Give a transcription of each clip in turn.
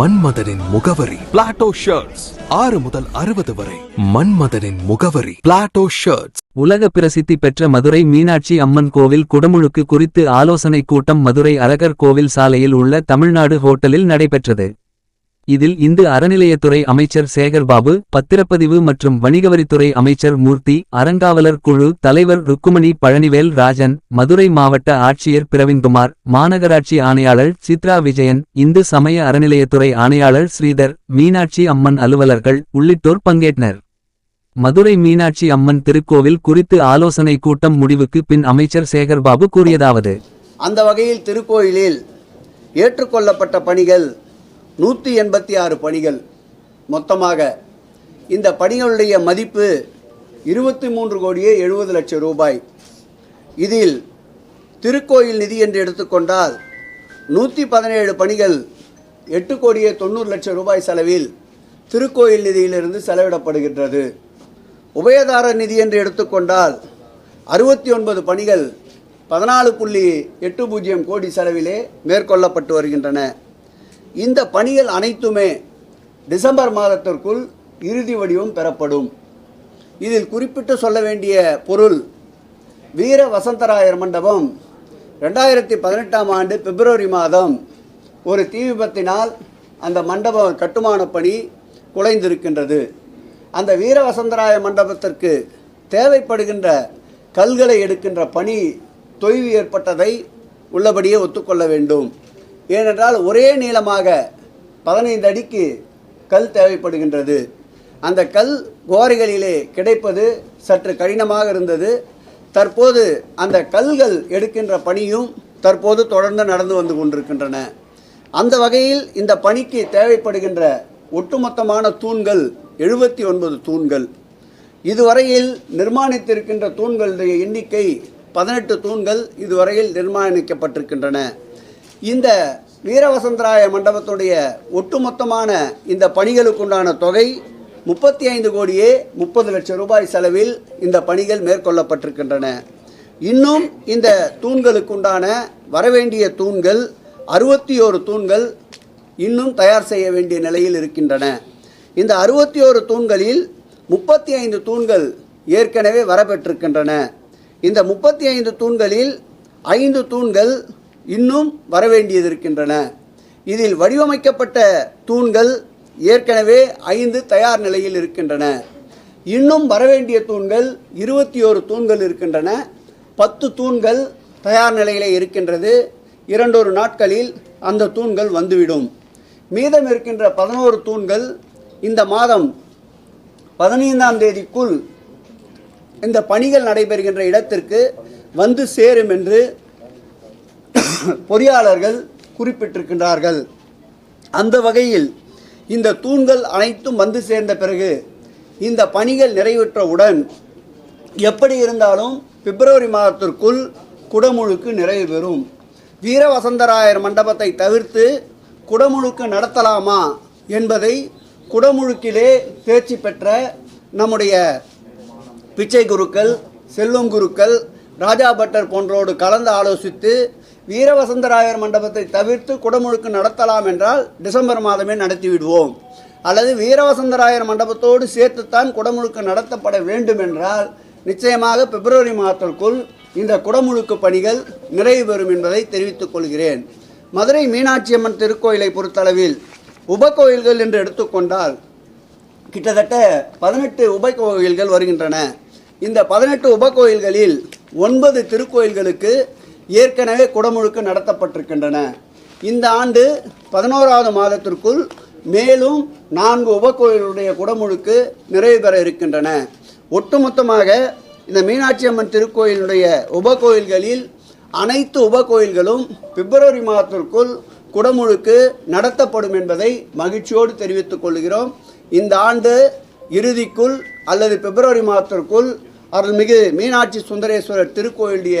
மன்மதனின் முகவரி. Plato shirts ஆறு முதல் அறுபது வரை. மன்மதனின் முகவரி. பிளாட்டோ ஷர்ட்ஸ் உலக பிரசித்தி பெற்ற மதுரை மீனாட்சி அம்மன் கோவில் குடமுழுக்கு குறித்து ஆலோசனை கூட்டம் மதுரை அரகர் கோவில் சாலையில் உள்ள தமிழ்நாடு ஹோட்டலில் நடைபெற்றது. இதில் இந்து அறநிலையத்துறை அமைச்சர் சேகர்பாபு பத்திரப்பதிவு மற்றும் வணிகவரித்துறை அமைச்சர் மூர்த்தி அறங்காவலர் குழு தலைவர் ருக்குமணி பழனிவேல் ராஜன் மதுரை மாவட்ட ஆட்சியர் பிரவீன்குமார் மாநகராட்சி ஆணையாளர் சித்ரா விஜயன் இந்து சமய அறநிலையத்துறை ஆணையாளர் ஸ்ரீதர் மீனாட்சி அம்மன் அலுவலர்கள் உள்ளிட்டோர் பங்கேற்றனர். மதுரை மீனாட்சி அம்மன் திருக்கோவில் குறித்து ஆலோசனை கூட்டம் முடிவுக்கு பின் அமைச்சர் சேகர்பாபு கூறியதாவது அந்த வகையில் திருக்கோயிலில் ஏற்றுக்கொள்ளப்பட்ட பணிகள் நூற்றி எண்பத்தி ஆறு பணிகள் மொத்தமாக. இந்த பணிகளுடைய மதிப்பு இருபத்தி மூன்று கோடியே எழுபது லட்சம் ரூபாய். இதில் திருக்கோயில் நிதி என்று எடுத்துக்கொண்டால் நூற்றி பதினேழு பணிகள் எட்டு கோடியே தொண்ணூறு லட்சம் ரூபாய் செலவில் திருக்கோயில் நிதியிலிருந்து செலவிடப்படுகின்றது. உபயதாரர் நிதி என்று எடுத்துக்கொண்டால் அறுபத்தி ஒன்பது பணிகள் பதினாலு புள்ளி எட்டு பூஜ்ஜியம் கோடி செலவிலே மேற்கொள்ளப்பட்டு வருகின்றன. இந்த பணிகள் அனைத்துமே டிசம்பர் மாதத்திற்குள் இறுதி வடிவம் பெறப்படும். இதில் குறிப்பிட்டு சொல்ல வேண்டிய பொருள் வீர வசந்தராயர் மண்டபம். ரெண்டாயிரத்தி பதினெட்டாம் ஆண்டு பிப்ரவரி மாதம் ஒரு தீ விபத்தினால் அந்த மண்டப கட்டுமான பணி குலைந்திருக்கின்றது. அந்த வீர வசந்தராய மண்டபத்திற்கு தேவைப்படுகின்ற கல்களை எடுக்கின்ற பணி தொய்வு ஏற்பட்டதை உள்ளபடியே ஒத்துக்கொள்ள வேண்டும். ஏனென்றால் ஒரே நீளமாக பதினைந்து அடிக்கு கல் தேவைப்படுகின்றது. அந்த கல் கோரைகளிலே கிடைப்பது சற்று கடினமாக இருந்தது. தற்போது அந்த கல்கள் எடுக்கின்ற பணியும் தற்போது தொடர்ந்து நடந்து வந்து கொண்டிருக்கின்றன. அந்த வகையில் இந்த பணிக்கு தேவைப்படுகின்ற ஒட்டுமொத்தமான தூண்கள் எழுபத்தி ஒன்பது தூண்கள். இதுவரையில் நிர்மாணித்திருக்கின்ற தூண்களுடைய எண்ணிக்கை பதினெட்டு தூண்கள் இதுவரையில் நிர்மாணிக்கப்பட்டிருக்கின்றன. இந்த வீரவசந்தராய மண்டபத்துடைய ஒட்டுமொத்தமான இந்த பணிகளுக்குண்டான தொகை முப்பத்தி ஐந்து கோடியே முப்பது லட்சம் ரூபாய் செலவில் இந்த பணிகள் மேற்கொள்ளப்பட்டிருக்கின்றன. இன்னும் இந்த தூண்களுக்குண்டான வரவேண்டிய தூண்கள் அறுபத்தி ஓரு தூண்கள் இன்னும் தயார் செய்ய வேண்டிய நிலையில் இருக்கின்றன. இந்த அறுபத்தி ஓரு தூண்களில் முப்பத்தி ஐந்து தூண்கள் ஏற்கனவே வரப்பெற்றிருக்கின்றன. இந்த முப்பத்தி ஐந்து தூண்களில் ஐந்து தூண்கள் இன்னும் வரவேண்டியது இருக்கின்றன இதில் வடிவமைக்கப்பட்ட தூண்கள் ஏற்கனவே ஐந்து தயார் நிலையில் இருக்கின்றன. இன்னும் வரவேண்டிய தூண்கள் இருபத்தி ஓரு தூண்கள் இருக்கின்றன. பத்து தூண்கள் தயார் நிலையிலே இருக்கின்றது. இரண்டொரு நாட்களில் அந்த தூண்கள் வந்துவிடும். மீதம் இருக்கின்ற பதினோரு தூண்கள் இந்த மாதம் பதினைந்தாம் தேதிக்குள் இந்த பணிகள் நடைபெறுகின்ற இடத்திற்கு வந்து சேரும் என்று பொறியாளர்கள் குறிப்பிட்டிருக்கின்றார்கள். அந்த வகையில் இந்த தூண்கள் அனைத்தும் வந்து சேர்ந்த பிறகு இந்த பணிகள் நிறைவுற்றவுடன் எப்படி இருந்தாலும் பிப்ரவரி மாதத்திற்குள் குடமுழுக்கு நிறைவு பெறும். வீர வசந்தராயர் மண்டபத்தை தவிர்த்து குடமுழுக்கு நடத்தலாமா என்பதை குடமுழுக்கிலே தேர்ச்சி பெற்ற நம்முடைய பிச்சை குருக்கள் செல்வம் குருக்கள் ராஜா பட்டர் போன்றோடு கலந்து ஆலோசித்து வீரவசந்தராயர் மண்டபத்தை தவிர்த்து குடமுழுக்கு நடத்தலாம் என்றால் டிசம்பர் மாதமே நடத்திவிடுவோம். அல்லது வீரவசந்தராயர் மண்டபத்தோடு சேர்த்துத்தான் குடமுழுக்கு நடத்தப்பட வேண்டும் என்றால் நிச்சயமாக பிப்ரவரி மாதத்திற்குள் இந்த குடமுழுக்கு பணிகள் நிறைவு பெறும் என்பதை தெரிவித்துக் கொள்கிறேன். மதுரை மீனாட்சி அம்மன் திருக்கோயிலை பொறுத்தளவில் உபகோயில்கள் என்று எடுத்துக்கொண்டால் கிட்டத்தட்ட பதினெட்டு உபக்கோயில்கள் வருகின்றன. இந்த பதினெட்டு உபகோயில்களில் ஒன்பது திருக்கோயில்களுக்கு ஏற்கனவே குடமுழுக்கு நடத்தப்பட்டிருக்கின்றன. இந்த ஆண்டு பதினோராவது மாதத்திற்குள் மேலும் நான்கு உபகோயிலுடைய குடமுழுக்கு நிறைவு பெற இருக்கின்றன. ஒட்டுமொத்தமாக இந்த மீனாட்சி அம்மன் திருக்கோயிலுடைய உபகோயில்களில் அனைத்து உபகோயில்களும் பிப்ரவரி மாதத்திற்குள் குடமுழுக்கு நடத்தப்படும் என்பதை மகிழ்ச்சியோடு தெரிவித்துக் கொள்கிறோம். இந்த ஆண்டு இறுதிக்குள் அல்லது பிப்ரவரி மாதத்திற்குள் அருள்மிகு Meenakshi Sundareswarar திருக்கோயிலுடைய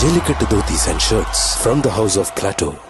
Jellicut Dhoti's and shirts from the house of Plateau.